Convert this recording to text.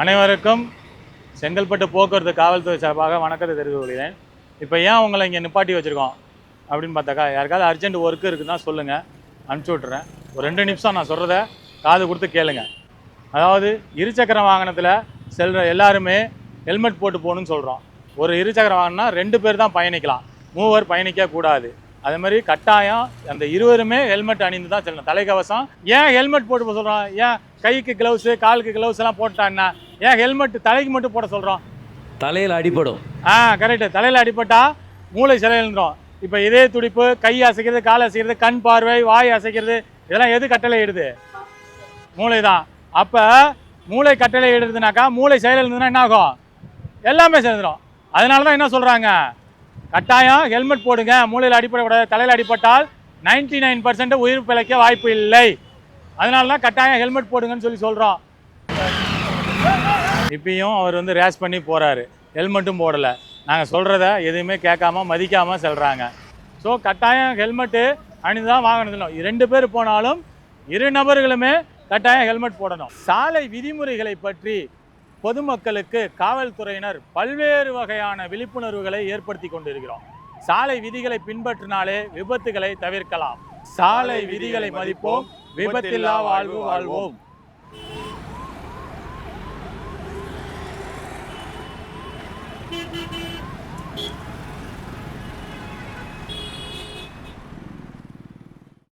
அனைவருக்கும் செங்கல்பட்டு போக்குவரத்து காவல்துறை சார்பாக வணக்கத்தை தெரிவித்துக் கொள்கிறேன். இப்போ ஏன் உங்களை இங்கே நிப்பாட்டி வச்சுருக்கோம்? அப்படின்னு பார்த்தாக்கா யாருக்காவது அர்ஜென்ட் ஒர்க்கு இருக்குதுன்னா சொல்லுங்கள் அனுப்பிச்சி விட்றேன் ஒரு ரெண்டு நிமிஷம் நான் சொல்கிறத காது கொடுத்து கேளுங்க. அதாவது இருசக்கர வாகனத்தில் செல்கிற எல்லாருமே ஹெல்மெட் போட்டு போகணும்னு சொல்கிறோம் ஒரு இருசக்கர வாகனம்னா ரெண்டு பேர் தான் பயணிக்கலாம். மூவர் பயணிக்கக்கூடாது அதே மாதிரி கட்டாயம் அந்த இருவருமே ஹெல்மெட் அணிந்து தான் செல்லணும். தலைக்கவசம். ஏன் ஹெல்மெட் போட்டு போக சொல்கிறோம் ஏன் கைக்கு க்ளவுஸு காலுக்கு க்ளவுஸ் எல்லாம் போட்டான்னா? ஏன் ஹெல்மெட் தலைக்கு மட்டும் போட சொல்கிறோம் தலையில் அடிபடும். ஆ கரெக்டு தலையில் அடிபட்டா மூளை சிலையிலும் இப்போ இதே துடிப்பு கை அசைக்கிறது கால் அசைக்கிறது கண் பார்வை வாய் அசைக்கிறது இதெல்லாம் எது கட்டளை இடுது? மூளை தான் அப்போ மூளை கட்டளை இடுறதுனாக்கா மூளை செயல் இருந்ததுன்னா என்ன ஆகும்? எல்லாமே சேர்ந்துடும் அதனால தான் என்ன சொல்கிறாங்க கட்டாயம் ஹெல்மெட் போடுங்க. மூளையில் அடிப்படக்கூடாது தலையில் அடிபட்டால் 99% நைன் பர்சன்ட் உயிர் பிழைக்க வாய்ப்பு இல்லை. அதனால தான் கட்டாயம் ஹெல்மெட் போடுங்கன்னு சொல்லி சொல்கிறோம் இப்பயும் அவர் வந்து ரேஸ் பண்ணி போகிறாரு ஹெல்மெட்டும் போடலை. நாங்கள் சொல்கிறத எதுவுமே கேட்காம மதிக்காமல் செல்கிறாங்க ஸோ கட்டாயம் ஹெல்மெட்டு அணிந்து தான் வாகனத்திலும் ரெண்டு பேர் போனாலும் இரு நபர்களுமே கட்டாயம் ஹெல்மெட் போடணும். சாலை விதிமுறைகளை பற்றி பொதுமக்களுக்கு காவல்துறையினர் பல்வேறு வகையான விழிப்புணர்வுகளை ஏற்படுத்தி கொண்டிருக்கிறோம். சாலை விதிகளை பின்பற்றினாலே விபத்துகளை தவிர்க்கலாம். சாலை விதிகளை மதிப்போம். விபத்தில்லா வாழ்வு வாழ்வோம்.